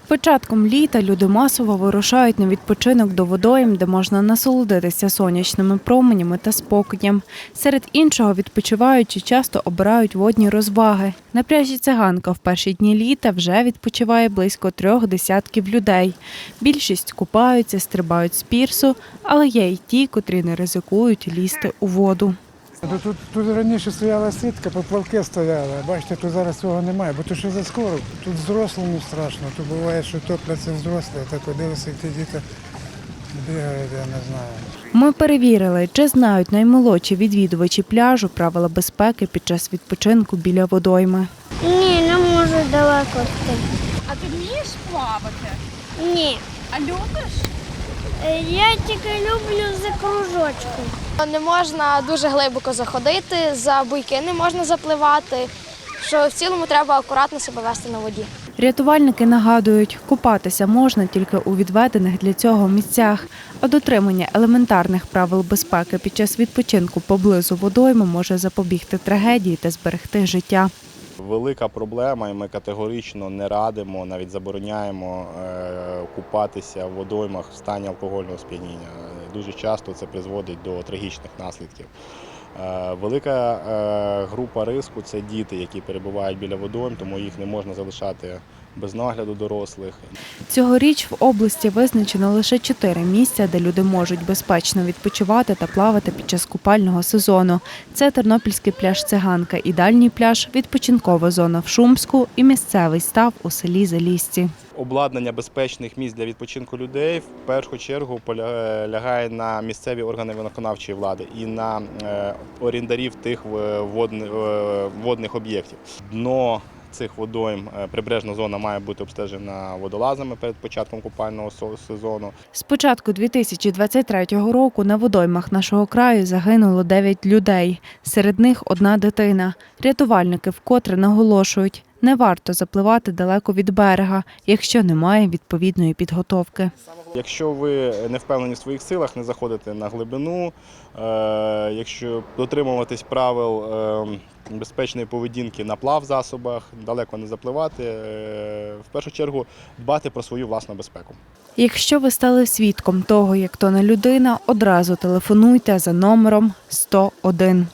початком літа люди масово вирушають на відпочинок до водойм, де можна насолодитися сонячними променями та спокоєм. Серед іншого відпочиваючі часто обирають водні розваги. На пляжі циганка в перші дні літа вже відпочиває близько трьох десятків людей. Більшість купаються, стрибають з пірсу, але є й ті, котрі не ризикують лізти у воду. Ну, Тут, тут раніше стояла сітка, поплавки стояли. Бачите, тут зараз цього немає, бо то що за скоро. Тут взрослому страшно. Тут буває, що топляться взрослі, а так дивишся, як ті діти бігають, я не знаю. Ми перевірили, чи знають наймолодші відвідувачі пляжу правила безпеки під час відпочинку біля водойми. Ні, не можу далеко йти. А ти вмієш плавати? Ні. А любиш? Е, Я тільки люблю за кружочком. Не можна дуже глибоко заходити, за буйки не можна запливати. Що в цілому треба акуратно себе вести на воді. Рятувальники нагадують, купатися можна тільки у відведених для цього місцях, а дотримання елементарних правил безпеки під час відпочинку поблизу водойми може запобігти трагедії та зберегти життя. Велика проблема, і ми категорично не радимо, навіть забороняємо е, купатися в водоймах в стані алкогольного сп'яніння. Дуже часто це призводить до трагічних наслідків. Е, Велика е, група риску це діти, які перебувають біля водойм, тому їх не можна залишати без нагляду дорослих. Цьогоріч в області визначено лише чотири місця, де люди можуть безпечно відпочивати та плавати під час купального сезону. Це Тернопільський пляж Циганка і дальній пляж, відпочинкова зона в Шумську і місцевий став у селі Залісці. Обладнання безпечних місць для відпочинку людей в першу чергу поля- лягає на місцеві органи виконавчої влади і на е, орендарів тих е, е, водних об'єктів. Дно цих водойм, е, прибережна зона має бути обстежена водолазами перед початком купального сезону. З початку 2023 року на водоймах нашого краю загинуло 9 людей. Серед них одна дитина. Рятувальники вкотре наголошують, не варто запливати далеко від берега, якщо немає відповідної підготовки. Якщо ви не впевнені в своїх силах, не заходите на глибину, е, якщо дотримуватись правил е, безпечної поведінки на плавзасобах, далеко не запливати, е, в першу чергу дбати про свою власну безпеку. Якщо ви стали свідком того, як тоне людина, одразу телефонуйте за номером 101.